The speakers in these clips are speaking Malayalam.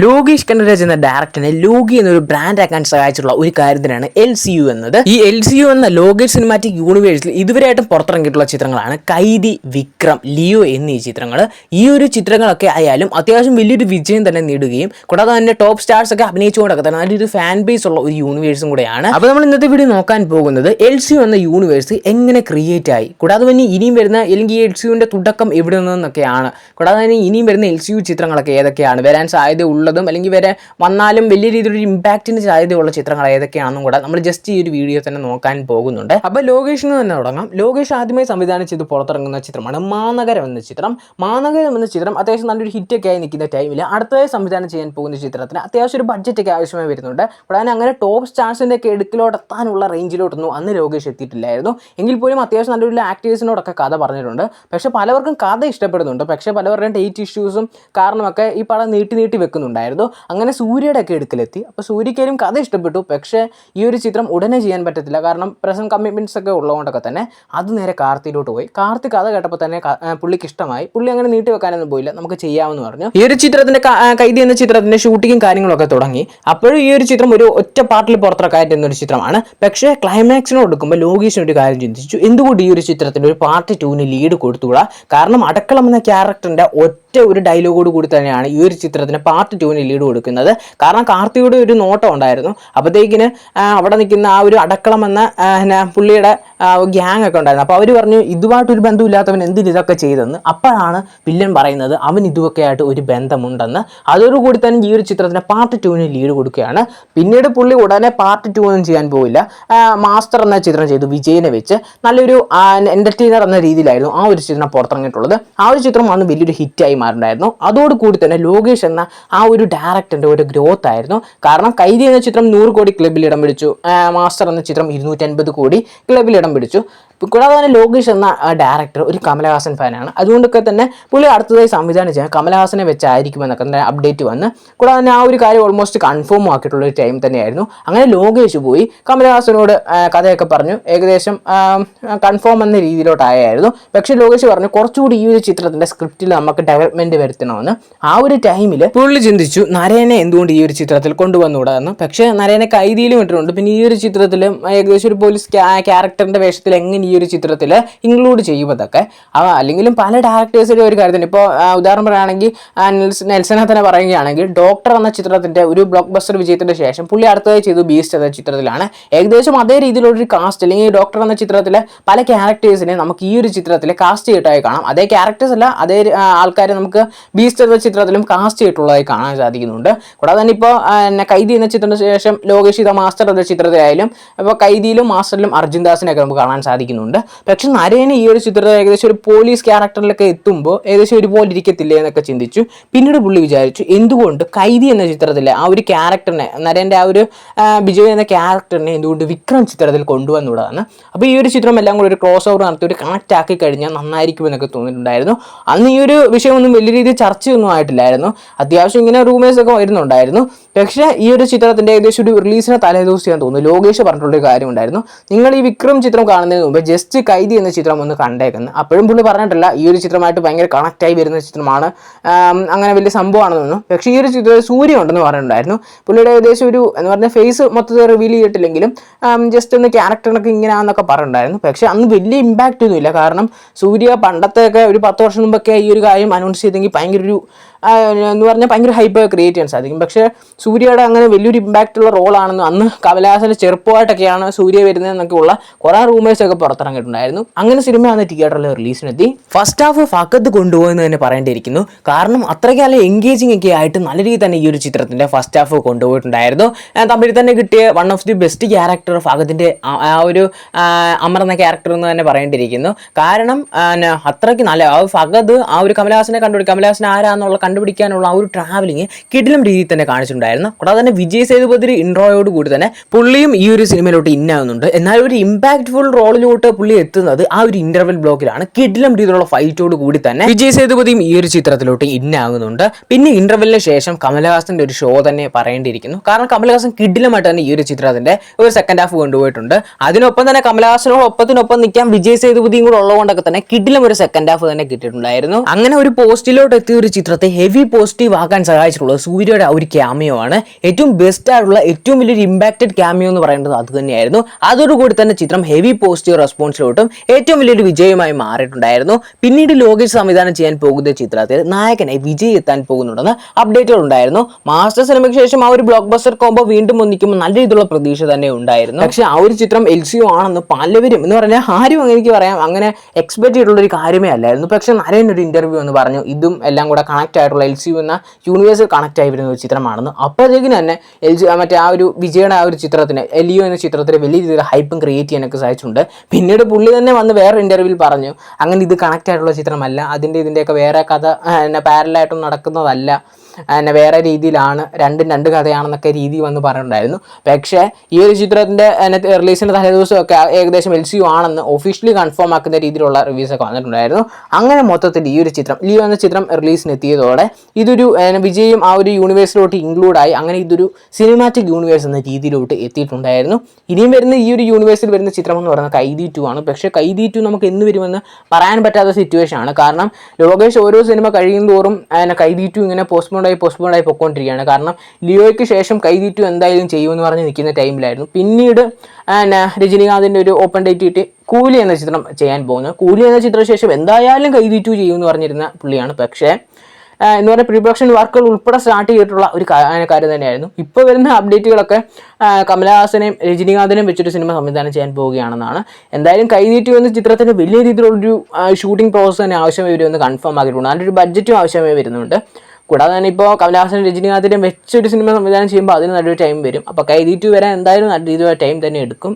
ലോകേഷ് കനരാജ് എന്ന ഡയറക്ടറിനെ ലോകി എന്നൊരു ബ്രാൻഡ് ആക്കാൻ സഹായിച്ചിട്ടുള്ള ഒരു കാര്യത്തിനാണ് എൽ സി യു എന്നത്. ഈ എൽ സി യു എന്ന ലോകേഷ് സിനിമാറ്റിക് യൂണിവേഴ്സിൽ ഇതുവരെയായിട്ടും പുറത്തിറങ്ങിയിട്ടുള്ള ചിത്രങ്ങളാണ് കൈദി വിക്രം ലിയോ എന്നീ ചിത്രങ്ങൾ. ഈ ഒരു ചിത്രങ്ങളൊക്കെ ആയാലും അത്യാവശ്യം വലിയൊരു വിജയം തന്നെ നേടുകയും കൂടാതെ തന്നെ ടോപ്പ് സ്റ്റാർസ് ഒക്കെ അഭിനയിച്ചുകൊണ്ടൊക്കെ തന്നെ നല്ലൊരു ഫാൻ ബേസ് ഉള്ള ഒരു യൂണിവേഴ്സും കൂടെയാണ്. അപ്പോൾ നമ്മൾ ഇന്നത്തെ വീഡിയോ നോക്കാൻ പോകുന്നത് എൽ സി യു എന്ന യൂണിവേഴ്സ് എങ്ങനെ ക്രിയേറ്റ് ആയി? കൂടാതെ തന്നെ ഇനിയും വരുന്ന അല്ലെങ്കിൽ എൽ സി യുവിന്റെ തുടക്കം എവിടെ നിന്നൊക്കെയാണ്? കൂടാതെ തന്നെ ഇനിയും വരുന്ന എൽ സി യു ചിത്രങ്ങളൊക്കെ ഏതൊക്കെയാണ്? വരാൻ സാധ്യത ഉള്ളതും അല്ലെങ്കിൽ വരെ വന്നാലും വലിയ രീതിയിലൊരു ഇമ്പാക്റ്റിന് സാധ്യതയുള്ള ചിത്രങ്ങൾ ഏതൊക്കെയാണെന്നും കൂടെ നമ്മൾ ജസ്റ്റ് ഈ ഒരു വീഡിയോ തന്നെ നോക്കാൻ പോകുന്നുണ്ട്. അപ്പോൾ ലോകേഷിന് തന്നെ തുടങ്ങാം. ലോകേഷ് ആദ്യമായി സംവിധാനം ചെയ്ത് പുറത്തിറങ്ങുന്ന ചിത്രമാണ് മാനഗരം എന്ന ചിത്രം. മാനഗരം എന്ന ചിത്രം അത്യാവശ്യം നല്ലൊരു ഹിറ്റൊക്കെ ആയി നിൽക്കുന്ന ടൈമിൽ അടുത്തതായി സംവിധാനം ചെയ്യാൻ പോകുന്ന ചിത്രത്തിന് അത്യാവശ്യം ഒരു ബഡ്ജറ്റൊക്കെ ആവശ്യമായി വരുന്നുണ്ട്. കൂടാതെ അങ്ങനെ ടോപ്പ് സ്റ്റാർസിന്റെ ഒക്കെ എടുക്കിലോട്ടെത്താനുള്ള റേഞ്ചിലോട്ടൊന്നും അന്ന് ലോകേഷ് എത്തിയിട്ടില്ലായിരുന്നു. എങ്കിൽ പോലും അത്യാവശ്യം നല്ലൊരു ആക്ടേഴ്സിനോടൊക്കെ കഥ പറഞ്ഞിട്ടുണ്ട്. പക്ഷേ പലവർക്കും കഥ ഇഷ്ടപ്പെടുന്നുണ്ട്. പക്ഷേ പലവരുടെയും ഡേറ്റ് ഇഷ്യൂസും കാരണമൊക്കെ ഈ പടം നീട്ടി നീട്ടി വെക്കുന്നുണ്ടായിരുന്നു അങ്ങനെ സൂര്യയുടെ ഒക്കെ എടുക്കലെത്തി അപ്പോൾ സൂര്യക്കാരും കഥ ഇഷ്ടപ്പെട്ടു. പക്ഷേ ഈ ഒരു ചിത്രം ഉടനെ ചെയ്യാൻ പറ്റത്തില്ല. കാരണം പ്രസന്റ് കമ്മിറ്റ്മെന്റ്സ് ഒക്കെ ഉള്ളതുകൊണ്ടൊക്കെ തന്നെ അത് നേരെ കാർത്തിയിലോട്ട് പോയി. കാർത്തി കഥ കേട്ടപ്പോൾ തന്നെ പുള്ളിക്ക് ഇഷ്ടമായി. പുള്ളി അങ്ങനെ നീട്ടി വെക്കാനൊന്നും പോയില്ല. നമുക്ക് ചെയ്യാമെന്ന് പറഞ്ഞു. ഈ ഒരു ചിത്രത്തിന്റെ ക- കൈതി എന്ന ചിത്രത്തിന്റെ ഷൂട്ടിങ്ങും കാര്യങ്ങളൊക്കെ തുടങ്ങി. അപ്പോഴും ഈ ഒരു ചിത്രം ഒരു ഒറ്റ പാർട്ടിൽ പുറത്തിറക്കായിരുന്ന ഒരു ചിത്രമാണ്. പക്ഷേ ക്ലൈമാക്സിനോട് എടുക്കുമ്പോൾ ലോകേഷിന് ഒരു കാര്യം ചിന്തിച്ചു. എന്തുകൊണ്ട് ഈ ഒരു ചിത്രത്തിന് ഒരു പാർട്ട് ടൂവിന് ലീഡ് കൊടുത്തുകൂടാ? കാരണം അടക്കളം എന്ന ക്യാരക്ടറിന്റെ ഒറ്റ ഒരു ഡയലോഗോട് കൂടി തന്നെയാണ് ഈ ഒരു ചിത്രത്തിന് പാർട്ട് ടൂവിന് ലീഡ് കൊടുക്കുന്നത്. കാരണം കാർത്തിയുടെ ഒരു നോട്ടം ഉണ്ടായിരുന്നു. അപ്പോഴത്തേക്കിന് അവിടെ നിൽക്കുന്ന ആ ഒരു അടക്കളം എന്ന പുള്ളിയുടെ ഗ്യാങ് ഒക്കെ ഉണ്ടായിരുന്നു. അപ്പോൾ അവർ പറഞ്ഞു ഇതുമായിട്ടൊരു ബന്ധമില്ലാത്തവൻ എന്തിന് ഇതൊക്കെ ചെയ്തെന്ന്? അപ്പോഴാണ് വില്ലൻ പറയുന്നത് അവൻ ഇതുമൊക്കെ ആയിട്ട് ഒരു ബന്ധമുണ്ടെന്ന്. അതോടുകൂടി തന്നെ ഈ ഒരു ചിത്രത്തിന് പാർട്ട് ടൂവിന് ലീഡ് കൊടുക്കുകയാണ്. പിന്നീട് പുള്ളി ഉടനെ പാർട്ട് ടു ഒന്നും ചെയ്യാൻ പോവില്ല. മാസ്റ്റർ എന്ന ചിത്രം ചെയ്തു വിജയനെ വെച്ച്. നല്ലൊരു എന്റർടൈനർ എന്ന രീതിയിലായിരുന്നു ആ ഒരു ചിത്രം പുറത്തിറങ്ങിയിട്ടുള്ളത്. ആ ഒരു ചിത്രം അന്ന് വലിയൊരു ഹിറ്റായി മാറുണ്ടായിരുന്നു അതോടുകൂടി തന്നെ ലോകേഷ് എന്ന ആ ഒരു ഡയറക്ടറിന്റെ ഒരു ഗ്രോത്ത് ആയിരുന്നു. കാരണം കൈതി എന്ന ചിത്രം നൂറ് കോടി ക്ലബിൽ ഇടം പിടിച്ചു. മാസ്റ്റർ എന്ന ചിത്രം ഇരുന്നൂറ്റൻപത് കോടി ക്ലബിൽ ഇടം പിടിച്ചു. കൂടാതെ തന്നെ ലോകേഷ് എന്ന ഡയറക്ടർ ഒരു കമലഹാസൻ ഫാനാണ് അതുകൊണ്ടൊക്കെ തന്നെ പുള്ളി അടുത്തതായി സംവിധാനം ചെയ്യാൻ കമലഹാസനെ വെച്ചായിരിക്കുമെന്നൊക്കെ തന്നെ അപ്ഡേറ്റ് വന്ന്. കൂടാതെ തന്നെ ആ ഒരു കാര്യം ഓൾമോസ്റ്റ് കൺഫേം ആക്കിയിട്ടുള്ള ഒരു ടൈം തന്നെയായിരുന്നു. അങ്ങനെ ലോകേഷ് പോയി. കമലഹാസനോട് കഥയൊക്കെ പറഞ്ഞു. ഏകദേശം കൺഫേം എന്ന രീതിയിലോട്ടായിരുന്നു പക്ഷേ ലോകേഷ് പറഞ്ഞു കുറച്ചുകൂടി ഈ ഒരു ചിത്രത്തിന്റെ സ്ക്രിപ്റ്റിൽ നമുക്ക് ഡെവലപ്മെന്റ് വരുത്തണമെന്ന്. ആ ഒരു ടൈമിൽ പുള്ളി ചിന്തിച്ചു നരേനെ എന്തുകൊണ്ട് ഈ ഒരു ചിത്രത്തിൽ കൊണ്ടുവന്നുകൂടാന്ന് പക്ഷേ നരേനെ കൈതിയിലും ഇട്ടിട്ടുണ്ട് പിന്നെ ഈ ഒരു ചിത്രത്തിൽ ഏകദേശം ഒരു പോലീസ് ക്യാരക്ടറിന്റെ വേഷത്തിൽ എങ്ങനെ ഒരു ചിത്രത്തിൽ ഇൻക്ലൂഡ് ചെയ്യുമ്പോഴൊക്കെ അവ അല്ലെങ്കിലും പല ഡയറക്ടേഴ്സിന്റെ ഒരു കാര്യത്തിന് ഇപ്പോൾ ഉദാഹരണം പറയുകയാണെങ്കിൽ നെൽസനെ തന്നെ പറയുകയാണെങ്കിൽ ഡോക്ടർ എന്ന ചിത്രത്തിന്റെ ഒരു ബ്ലോക്ക് ബസ്റ്റർ വിജയത്തിന്റെ ശേഷം പുള്ളി അടുത്തതായി ചെയ്തു ബീസ്റ്റ് എന്ന ചിത്രത്തിലാണ്. ഏകദേശം അതേ രീതിയിലുള്ളൊരു കാസ്റ്റ് അല്ലെങ്കിൽ ഡോക്ടർ എന്ന ചിത്രത്തിലെ പല ക്യാരക്ടേഴ്സിനെ നമുക്ക് ഈ ഒരു ചിത്രത്തിൽ കാസ്റ്റ് ചെയ്തിട്ടായി കാണാം. അതേ ക്യാരക്ടേഴ്സ് അല്ല അതേ ആൾക്കാരെ നമുക്ക് ബീസ്റ്റ് എന്ന ചിത്രത്തിലും കാസ്റ്റ് ചെയ്തിട്ടുള്ളതായി കാണാൻ സാധിക്കുന്നുണ്ട്. കൂടാതെ തന്നെ ഇപ്പോൾ കൈദി എന്ന ചിത്രത്തിന് ശേഷം ലോകേഷ് മാസ്റ്റർ എന്ന ചിത്രത്തിലായാലും ഇപ്പോൾ കൈദിയിലും മാസ്റ്ററിലും അർജുൻ ദാസിനെയൊക്കെ നമുക്ക് കാണാൻ സാധിക്കുന്നുണ്ട് പക്ഷെ നരേനെ ഈ ഒരു ചിത്രത്തിൽ ഏകദേശം ഒരു പോലീസ് ക്യാരക്ടറിലൊക്കെ എത്തുമ്പോൾ ഏകദേശം ഒരുപോലെ ഇരിക്കത്തില്ലേ എന്നൊക്കെ ചിന്തിച്ചു. പിന്നീട് പുള്ളി വിചാരിച്ചു എന്തുകൊണ്ട് കൈതി എന്ന ചിത്രത്തിലെ ആ ഒരു ക്യാരക്ടറിനെ നരേന്റെ ആ ഒരു ബിജോയ് എന്ന ക്യാരക്ടറിനെ എന്തുകൊണ്ട് വിക്രം ചിത്രത്തിൽ കൊണ്ടുവന്നുകൂടാന്ന് അപ്പോൾ ഈ ഒരു ചിത്രം എല്ലാം കൂടി ഒരു ക്രോസ് ഓവർ നടത്തി ഒരു കണക്റ്റ് ആക്കി കഴിഞ്ഞാൽ നന്നായിരിക്കും എന്നൊക്കെ തോന്നിയിട്ടുണ്ടായിരുന്നു. അന്ന് ഈ ഒരു വിഷയമൊന്നും വലിയ രീതിയിൽ ചർച്ചയൊന്നും ആയിട്ടില്ലായിരുന്നു. അത്യാവശ്യം ഇങ്ങനെ റൂമേഴ്സ് ഒക്കെ വരുന്നുണ്ടായിരുന്നു. പക്ഷേ ഈ ഒരു ചിത്രത്തിന്റെ ഏകദേശം ഒരു റിലീസിനെ തലേദിവസം ഞാൻ തോന്നുന്നു. ലോകേഷ് പറഞ്ഞിട്ടുള്ള ഒരു കാര്യം ഉണ്ടായിരുന്നു. നിങ്ങൾ ഈ വിക്രം ചിത്രം കാണുന്നതിന് മുമ്പ് ജസ്റ്റ് കൈതി എന്ന ചിത്രം ഒന്ന് കണ്ടേക്കുന്നത് അപ്പോഴും പുള്ളി പറഞ്ഞിട്ടില്ല ഈ ഒരു ചിത്രമായിട്ട് ഭയങ്കര കണക്റ്റായി വരുന്ന ചിത്രമാണ്. അങ്ങനെ വലിയ സംഭവമാണെന്നൊന്നും. പക്ഷേ ഈ ഒരു ചിത്രത്തിൽ സൂര്യ ഉണ്ടെന്ന് പറഞ്ഞിട്ടുണ്ടായിരുന്നു. പുള്ളിയുടെ ഏകദേശം ഒരു എന്ന് പറഞ്ഞ ഫേസ് മൊത്തത്തിൽ റിവീൽ ചെയ്തിട്ടില്ലെങ്കിലും ജസ്റ്റ് ഒന്ന് ക്യാരക്ടറിനൊക്കെ ഇങ്ങനെയാണെന്നൊക്കെ പറഞ്ഞിട്ടുണ്ടായിരുന്നു. പക്ഷേ അന്ന് വലിയ ഇമ്പാക്റ്റ് ഒന്നുമില്ല കാരണം സൂര്യ പണ്ടത്തെയൊക്കെ ഒരു പത്ത് വർഷം മുമ്പൊക്കെ ഈ ഒരു കാര്യം അനൗൺസ് ചെയ്തെങ്കിൽ ഭയങ്കര ഒരു എന്ന് പറഞ്ഞാൽ ഭയങ്കര ഹൈപ്പ് ക്രിയേറ്റ് ചെയ്യാൻ സാധിക്കും. പക്ഷേ സൂര്യയുടെ അങ്ങനെ വലിയൊരു ഇമ്പാക്റ്റ് ഉള്ള റോളാണെന്ന് അന്ന് കമലഹാസന്റെ ചെറുപ്പമായിട്ടൊക്കെയാണ് സൂര്യ വരുന്നതെന്നൊക്കെ ഉള്ള കുറേ റൂമേഴ്സ് ഒക്കെ പുറത്തിറങ്ങിയിട്ടുണ്ടായിരുന്നു. അങ്ങനെ സിനിമ അന്ന് തിയേറ്ററിൽ റിലീസിനെത്തി ഫസ്റ്റ് ഹാഫ് ഫക്കത്ത് കൊണ്ടുപോയെന്ന് തന്നെ പറയേണ്ടിയിരിക്കുന്നു. കാരണം അത്രയ്ക്കാലം എൻഗേജിംഗ് ഒക്കെ ആയിട്ട് നല്ല രീതിയിൽ തന്നെ ഈ ഒരു ചിത്രത്തിന്റെ ഫസ്റ്റ് ഹാഫ് കൊണ്ടുപോയിട്ടുണ്ടായിരുന്നു. തമിഴിൽ തന്നെ കിട്ടിയ one of the best character ഫഹദിന്റെ ആ ഒരു അമർ എന്ന ക്യാരക്ടർ എന്ന് തന്നെ പറയേണ്ടിയിരിക്കുന്നു. കാരണം അത്രയ്ക്ക് നല്ല ആ ഫഗദ് ആ ഒരു കമലഹാസനെ കണ്ടുപിടിക്കും കമലഹാസൻ ആരാന്നുള്ള കണ്ടുപിടിക്കാനുള്ള ആ ഒരു ട്രാവലിങ് കിടിലം രീതിയിൽ തന്നെ കാണിച്ചിട്ടുണ്ടായിരുന്നു. കൂടാതെ തന്നെ വിജയ് സേതുപതി ഇൻട്രോയോട് കൂടി തന്നെ പുള്ളിയും ഈ ഒരു സിനിമയിലോട്ട് ഇന്നാകുന്നുണ്ട് എന്നാൽ ഒരു ഇമ്പാക്റ്റ്ഫുൾ റോളിലോട്ട് ചിത്രത്തിലോട്ട് പുള്ളി എത്തുന്നത് ആ ഒരു ഇന്റർവൽ ബ്ലോക്കിലാണ് കിഡിലം രീതിയിലുള്ള ഫൈറ്റോട് കൂടി തന്നെ വിജയ് സേതുപതിയും ഈ ഒരു ചിത്രത്തിലോട്ട് ഇന്നാകുന്നുണ്ട് പിന്നെ ഇന്റർവെല്ലിന് ശേഷം കമലഹാസന്റെ ഒരു ഷോ തന്നെ പറയേണ്ടിയിരിക്കുന്നു. കാരണം കമലഹാസൻ കിഡിലമായിട്ട് തന്നെ ഈ ഒരു ചിത്രത്തിന്റെ ഒരു സെക്കൻഡ് ഹാഫ് കൊണ്ടുപോയിട്ടുണ്ട്. അതിനൊപ്പം തന്നെ കമലഹാസനോട് ഒപ്പത്തിനൊപ്പം നിൽക്കാൻ വിജയ് സേതുപതിയും കൂടെ ഉള്ളതുകൊണ്ടൊക്കെ തന്നെ കിഡിലം ഒരു സെക്കൻഡ് ഹാഫ് തന്നെ കിട്ടിയിട്ടുണ്ടായിരുന്നു. അങ്ങനെ ഒരു പോസ്റ്റിലോട്ട് എത്തിയ ഒരു ചിത്രത്തെ ഹെവി പോസിറ്റീവ് ആക്കാൻ സഹായിച്ചിട്ടുള്ളത് സൂര്യയുടെ ഒരു ക്യാമിയോ ആണ്. ഏറ്റവും ബെസ്റ്റ് ആയിട്ടുള്ള ഏറ്റവും വലിയൊരു ഇമ്പാക്റ്റഡ് ക്യാമിയോ എന്ന് പറയുന്നത് അത് തന്നെയായിരുന്നു. അതോടുകൂടി തന്നെ ചിത്രം ഹെവി പോസിറ്റീവ് റെസ്പോൺസിലോട്ടും ഏറ്റവും വലിയൊരു വിജയമായി മാറിയിട്ടുണ്ടായിരുന്നു. പിന്നീട് ലോകേഷ് സംവിധാനം ചെയ്യാൻ പോകുന്ന ചിത്രത്തിൽ നായകനായി വിജയ് എത്താൻ പോകുന്നുണ്ടെന്ന് അപ്ഡേറ്റുകൾ ഉണ്ടായിരുന്നു. മാസ്റ്റർ സിനിമയ്ക്ക് ശേഷം ആ ഒരു ബ്ലോക്ക് ബസ്റ്റർ കോംബോ വീണ്ടും ഒന്നിക്കുമ്പോൾ നല്ല രീതിയിലുള്ള പ്രതീക്ഷ തന്നെ ഉണ്ടായിരുന്നു. പക്ഷേ ആ ഒരു ചിത്രം എൽ സി ആണെന്ന് പലവരും എന്ന് പറഞ്ഞാൽ ആരും അങ്ങനെ എനിക്ക് പറയാം അങ്ങനെ എക്സ്പെക്ട് ചെയ്തിട്ടുള്ള ഒരു കാര്യമേ അല്ലായിരുന്നു. പക്ഷേ നരേൻ ഒരു ഇന്റർവ്യൂ എന്ന് പറഞ്ഞു ഇതും എല്ലാം കൂടെ കണക്ട് ആയിട്ടുള്ള എൽ സിയു എന്ന യൂണിവേഴ്സിൽ കണക്ട് ആയി വരുന്ന ഒരു ചിത്രമാണെന്ന്. അപ്പോഴത്തേക്കിന് തന്നെ എൽ ജി മറ്റേ ആ ഒരു വിജയുടെ ആ ഒരു ചിത്രത്തിന് എലിയോ എന്ന ചിത്രത്തിന് വലിയ രീതിയിൽ ഹൈപ്പും ക്രിയേറ്റ് ചെയ്യാനൊക്കെ സാധിച്ചിട്ടുണ്ട്. പിന്നീട് പുള്ളി തന്നെ വന്ന് വേറെ ഇന്റർവ്യൂവിൽ പറഞ്ഞു. അങ്ങനെ ഇത് കണക്റ്റ് ആയിട്ടുള്ള ചിത്രമല്ല. അതിന്റെ ഇതിന്റെയൊക്കെ വേറെ കഥ പാരലായിട്ടും നടക്കുന്നതല്ല. എന്നെ വേറെ രീതിയിലാണ് രണ്ടും രണ്ട് കഥയാണെന്നൊക്കെ രീതി വന്ന് പറഞ്ഞിട്ടുണ്ടായിരുന്നു. പക്ഷേ ഈ ഒരു ചിത്രത്തിന്റെ റിലീസിന്റെ തലേദിവസമൊക്കെ ഏകദേശം എൽ സി യു ആണെന്ന് ഒഫീഷ്യലി കൺഫേം ആക്കുന്ന രീതിയിലുള്ള റിവ്യൂസ് ഒക്കെ വന്നിട്ടുണ്ടായിരുന്നു. അങ്ങനെ മൊത്തത്തിൽ ഈ ഒരു ചിത്രം ലിയോ എന്ന ചിത്രം റിലീസിന് എത്തിയതോടെ ഇതൊരു വിജയും ആ ഒരു യൂണിവേഴ്സിലോട്ട് ഇൻക്ലൂഡായി അങ്ങനെ ഇതൊരു സിനിമാറ്റിക് യൂണിവേഴ്സ് എന്ന രീതിയിലോട്ട് എത്തിയിട്ടുണ്ടായിരുന്നു. ഇനിയും വരുന്ന ഈ ഒരു യൂണിവേഴ്സിൽ വരുന്ന ചിത്രം എന്ന് പറയുന്നത് കൈദി ടു ആണ്. പക്ഷേ കൈദി ടു നമുക്ക് എന്ന് വരുമെന്ന് പറയാൻ പറ്റാത്ത സിറ്റുവേഷൻ ആണ്. കാരണം ലോകേഷ് ഓരോ സിനിമ കഴിയും തോറും കൈദി ടു ഇങ്ങനെ പോസ്റ്റ്പോണ്ട് ആയി പോസ്റ്റ്പോണ്ടായി പൊയ്ക്കൊണ്ടിരിക്കുകയാണ് കാരണം ലിയോയ്ക്ക് ശേഷം കൈതീറ്റു എന്തായാലും ചെയ്യുമെന്ന് പറഞ്ഞ് നിൽക്കുന്ന ടൈമിലായിരുന്നു. പിന്നീട് പിന്നെ രജനീകാന്തിന്റെ ഒരു ഓപ്പൺ ഡേറ്റ് കിട്ടി. കൂലി എന്ന ചിത്രം ചെയ്യാൻ പോകുന്നു. കൂലി എന്ന ചിത്രശേഷം ശേഷം എന്തായാലും കൈതീറ്റു ചെയ്യുമെന്ന് പറഞ്ഞിരുന്ന പുള്ളിയാണ്. പക്ഷേ എന്ന് പറയുന്ന പ്രീ പ്രൊഡക്ഷൻ വർക്കുകൾ ഉൾപ്പെടെ സ്റ്റാർട്ട് ചെയ്തിട്ടുള്ള ഒരു കാര്യം തന്നെയായിരുന്നു. ഇപ്പോൾ വരുന്ന അപ്ഡേറ്റുകളൊക്കെ കമലഹാസനെയും രജനീകാന്തിനെയും വെച്ചൊരു സിനിമ സംവിധാനം ചെയ്യാൻ പോവുകയാണെന്നാണ്. എന്തായാലും കൈനീട്ടി വന്ന ചിത്രത്തിന് വലിയ രീതിയിലുള്ളൊരു ഷൂട്ടിംഗ് പ്രോസസ്സ് തന്നെ ആവശ്യമായി വരുമെന്ന് കൺഫേം ആക്കിയിട്ടുണ്ട്. അതിന്റെ ഒരു ബഡ്ജറ്റും ആവശ്യമായി വരുന്നുണ്ട്. കൂടാതെ തന്നെ ഇപ്പോൾ കമലഹാസൻ രജനീകാന്തിനെയും വെച്ചൊരു സിനിമ സംവിധാനം ചെയ്യുമ്പോൾ അതിന് നല്ലൊരു ടൈം വരും. അപ്പോൾ കൈനീട്ടി വരാൻ എന്തായാലും നല്ല രീതിയിലുള്ള ടൈം തന്നെ എടുക്കും.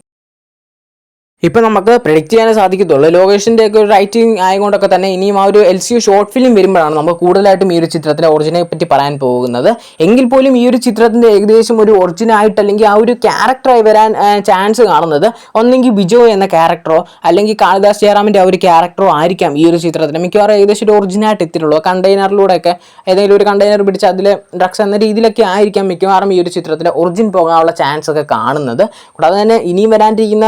ഇപ്പം നമുക്ക് പ്രെഡിക്റ്റ് ചെയ്യാനേ സാധിക്കത്തുള്ളൂ. ലോകേഷിന്റെ ഒക്കെ ഒരു റൈറ്റിംഗ് ആയതുകൊണ്ടൊക്കെ തന്നെ ഇനിയും ആ ഒരു എൽ സി ഷോർട്ട് ഫിലിം വരുമ്പോഴാണ് നമുക്ക് കൂടുതലായിട്ടും ഈ ഒരു ചിത്രത്തിന്റെ ഒറിജിനെ പറ്റി പറയാൻ പോകുന്നത്. എങ്കിൽ പോലും ഈ ഒരു ചിത്രത്തിന്റെ ഏകദേശം ഒരു ഒറിജിനായിട്ട് അല്ലെങ്കിൽ ആ ഒരു ക്യാരക്ടറായി വരാൻ ചാൻസ് കാണുന്നത് ഒന്നെങ്കിൽ ബിജോ എന്ന ക്യാരക്ടറോ അല്ലെങ്കിൽ കാളിദാസ് ജയറാമിന്റെ ആ ഒരു ക്യാരക്ടറോ ആയിരിക്കാം ഈ ഒരു ചിത്രത്തിന്. മിക്കവാറും ഏകദേശം ഒരു ഒറിജിനായിട്ട് എത്തിയിട്ടുള്ളൂ. കണ്ടെയ്നറിലൂടെയൊക്കെ ഏതെങ്കിലും ഒരു കണ്ടെയ്നർ പിടിച്ച് അതിൽ ഡ്രഗ്സ് എന്ന രീതിയിലൊക്കെ ആയിരിക്കാം മിക്കവാറും ഈ ഒരു ചിത്രത്തിന്റെ ഒറിജിൻ പോകാനുള്ള ചാൻസ് ഒക്കെ കാണുന്നത്. കൂടാതെ തന്നെ ഇനിയും വരാനിരിക്കുന്ന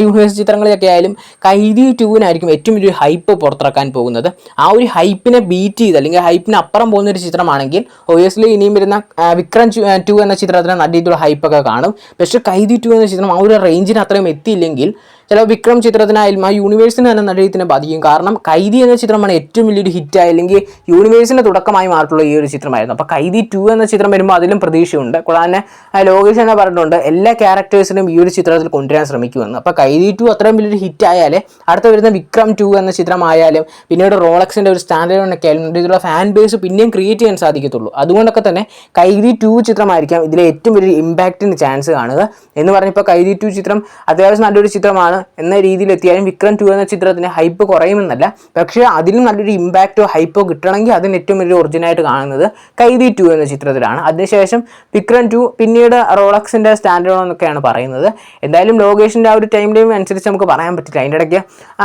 യൂണിവേഴ്സ് ചിത്രങ്ങളിലൊക്കെ ആയാലും കൈദി ടൂവിനായിരിക്കും ഏറ്റവും വലിയൊരു ഹൈപ്പ് പുറത്തിറക്കാൻ പോകുന്നത്. ആ ഒരു ഹൈപ്പിനെ ബീറ്റ് ചെയ്ത് അല്ലെങ്കിൽ ഹൈപ്പിന് അപ്പുറം പോകുന്ന ഒരു ചിത്രമാണെങ്കിൽ ഒബിയസ്ലി ഇനിയും വരുന്ന വിക്രം ടു എന്ന ചിത്രത്തിന് നല്ല രീതിയിലുള്ള ഹൈപ്പൊക്കെ കാണും. പക്ഷേ കൈദി ടു എന്ന ചിത്രം ആ ഒരു റേഞ്ചിന് അത്രയും എത്തിയില്ലെങ്കിൽ ചില വിക്രം ചിത്രത്തിനായാലും ആ യൂണിവേഴ്സിന് തന്നെ നല്ല രീതിയിൽ ബാധിക്കും. കാരണം കൈതി എന്ന ചിത്രമാണ് ഏറ്റവും വലിയൊരു ഹിറ്റായി അല്ലെങ്കിൽ യൂണിവേഴ്സിന്റെ തുടക്കമായി മാറിയിട്ടുള്ള ഈ ഒരു ചിത്രമായിരുന്നു. അപ്പോൾ കൈതി ടു എന്ന ചിത്രം വരുമ്പോൾ അതിലും പ്രതീക്ഷയുണ്ട്. കൂടാതെ തന്നെ ലോകേഷ് തന്നെ പറഞ്ഞിട്ടുണ്ട് എല്ലാ ക്യാരക്ടേഴ്സിനും ഈ ഒരു ചിത്രത്തിൽ കൊണ്ടുവരാൻ ശ്രമിക്കുമെന്ന്. അപ്പോൾ കൈതി ടു അത്രയും വലിയൊരു ഹിറ്റ് ആയാലേ അടുത്ത വരുന്ന വിക്രം ടു എന്ന ചിത്രമായാലും പിന്നീട് റോളക്സിന്റെ ഒരു സ്റ്റാൻഡേർഡ് ഒക്കെ ആയാലും ഫാൻ ബേസ് പിന്നെയും ക്രിയേറ്റ് ചെയ്യാൻ സാധിക്കത്തുള്ളൂ. അതുകൊണ്ടൊക്കെ തന്നെ കൈതി ടു ചിത്രമായിരിക്കാം ഇതിലെ ഏറ്റവും വലിയ ഇമ്പാക്റ്റിന് ചാൻസ് കാണുക എന്ന് പറഞ്ഞപ്പോൾ കൈതി ടു ചിത്രം അത്യാവശ്യം നല്ലൊരു ചിത്രമാണ്. എന്ന രീതിയിൽ എത്തിയാലും വിക്രം ടു എന്ന ചിത്രത്തിന് ഹൈപ്പ് കുറയുമെന്നല്ല. പക്ഷേ അതിലും നല്ലൊരു ഇമ്പാക്റ്റോ ഹൈപ്പോ കിട്ടണമെങ്കിൽ അതിന് ഏറ്റവും വലിയ ഒറിജിനായിട്ട് കാണുന്നത് കൈദി ടു എന്ന ചിത്രത്തിലാണ്. അതിനുശേഷം വിക്രം ടു പിന്നീട് റോളക്സിന്റെ സ്റ്റാൻഡേർഡ് എന്നൊക്കെയാണ് പറയുന്നത്. എന്തായാലും ലോകേഷിന്റെ ആ ഒരു ടൈം ടൈം അനുസരിച്ച് നമുക്ക് പറയാൻ പറ്റില്ല. അതിന്റെ ഇടയ്ക്ക്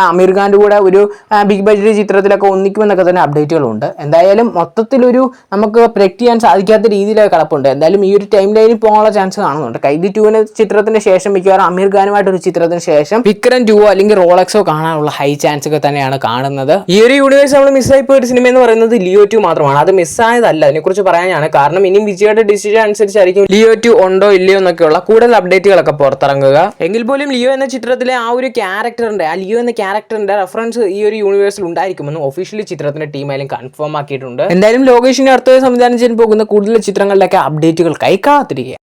അമീർ ഖാന്റെ കൂടെ ഒരു ബിഗ് ബഡ്ജറ്റ് ചിത്രത്തിലൊക്കെ ഒന്നിക്കുമെന്നൊക്കെ തന്നെ അപ്ഡേറ്റുകളുണ്ട് എന്തായാലും മൊത്തത്തിലൊരു നമുക്ക് പ്രൊജക്റ്റ് ചെയ്യാൻ സാധിക്കാത്ത രീതിയിലൊക്കെ കിടപ്പുണ്ട്. എന്തായാലും ഈ ഒരു ടൈം ലൈനിൽ പോകാനുള്ള ചാൻസ് കാണുന്നുണ്ട്. കൈദി ടുവിന് ചിത്രത്തിന് ശേഷം മിക്കവാറും അമീർ ഖാനുമായിട്ടൊരു ചിത്രത്തിന് ശേഷം വിക്രം ടുവോ അല്ലെങ്കിൽ റോളക്സോ കാണാനുള്ള ഹൈ ചാൻസ് ഒക്കെ തന്നെയാണ് കാണുന്നത്. ഈ ഒരു യൂണിവേഴ്സ് നമ്മൾ മിസ്സായി പോയ ഒരു സിനിമ എന്ന് പറയുന്നത് ലിയോ ടു മാത്രമാണ്. അത് മിസ്സായതല്ല അതിനെക്കുറിച്ച് പറയാനാണ്. കാരണം ഇനി വിജയുടെ ഡിസിഷൻ അനുസരിച്ചായിരിക്കും ലിയോ ടു ഉണ്ടോ ഇല്ലയോ എന്നൊക്കെയുള്ള കൂടുതൽ അപ്ഡേറ്റുകളൊക്കെ പുറത്തിറങ്ങുക. എങ്കിൽ പോലും ലിയോ എന്ന ചിത്രത്തിലെ ആ ഒരു ക്യാരക്ടറിന്റെ ആ ലിയോ എന്ന ക്യാരക്ടറിന്റെ റെഫറൻസ് ഈ ഒരു യൂണിവേഴ്സിൽ ഉണ്ടായിരിക്കുമെന്ന് ഒഫീഷ്യലി ചിത്രത്തിന്റെ ടീം ആയാലും കൺഫേം ആക്കിയിട്ടുണ്ട്. എന്തായാലും ലോകേഷിനെ അടുത്ത സംവിധാനം ചെയ്യാൻ പോകുന്ന കൂടുതൽ ചിത്രങ്ങളിലൊക്കെ അപ്ഡേറ്റുകൾ കൈക്കാത്തിരിക്കുക